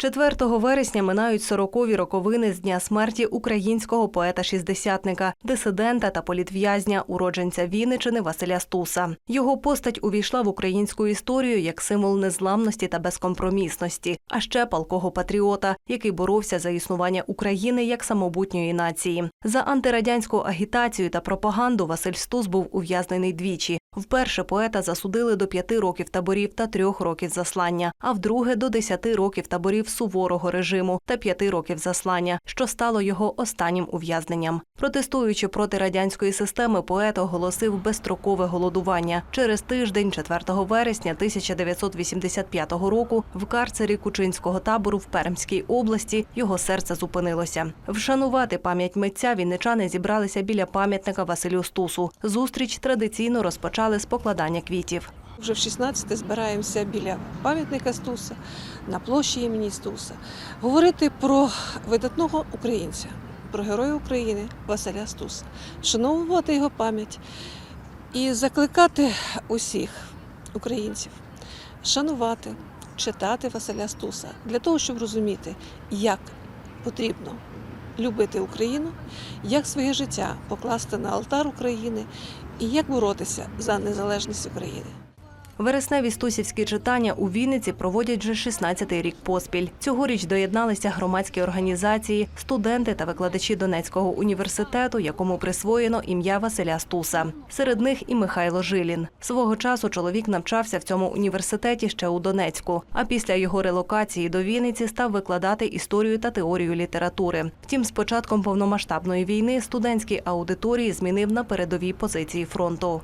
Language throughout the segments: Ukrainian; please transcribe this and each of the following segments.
4 вересня минають 40-ві роковини з дня смерті українського поета-шістдесятника, дисидента та політв'язня, уродженця Вінничини Василя Стуса. Його постать увійшла в українську історію як символ незламності та безкомпромісності, а ще палкого патріота, який боровся за існування України як самобутньої нації. За антирадянську агітацію та пропаганду Василь Стус був ув'язнений двічі. Вперше поета засудили до п'яти років таборів та трьох років заслання, а вдруге до десяти років таборів суворого режиму та п'яти років заслання, що стало його останнім ув'язненням. Протестуючи проти радянської системи, поет оголосив безстрокове голодування. Через тиждень, 4 вересня 1985 року, в карцері Кучинського табору в Пермській області його серце зупинилося. Вшанувати пам'ять митця вінничани зібралися біля пам'ятника Василю Стусу. Зустріч традиційно розпочали з покладання квітів. Вже в 16 збираємося біля пам'ятника Стуса на площі імені Стуса. Говорити про видатного українця, про героя України Василя Стуса, вшановувати його пам'ять і закликати усіх українців шанувати, читати Василя Стуса для того, щоб розуміти, як потрібно любити Україну, як своє життя покласти на алтар України і як боротися за незалежність України. Вересневі стусівські читання у Вінниці проводять вже 16-й рік поспіль. Цьогоріч доєдналися громадські організації, студенти та викладачі Донецького університету, якому присвоєно ім'я Василя Стуса. Серед них і Михайло Жилін. Свого часу чоловік навчався в цьому університеті ще у Донецьку. А після його релокації до Вінниці став викладати історію та теорію літератури. Втім, з початком повномасштабної війни студентські аудиторії змінив на передовій позиції фронту.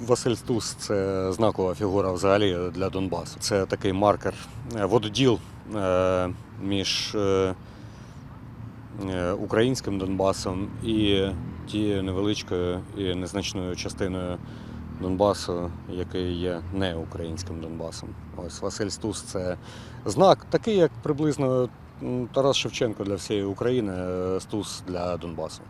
Василь Стус це знакова фігура взагалі для Донбасу. Це такий маркер, е, вододіл е, між е, українським Донбасом і тією невеличкою і незначною частиною Донбасу, який є не українським Донбасом. Ось Василь Стус це знак, такий, як приблизно Тарас Шевченко для всієї України, Стус для Донбасу.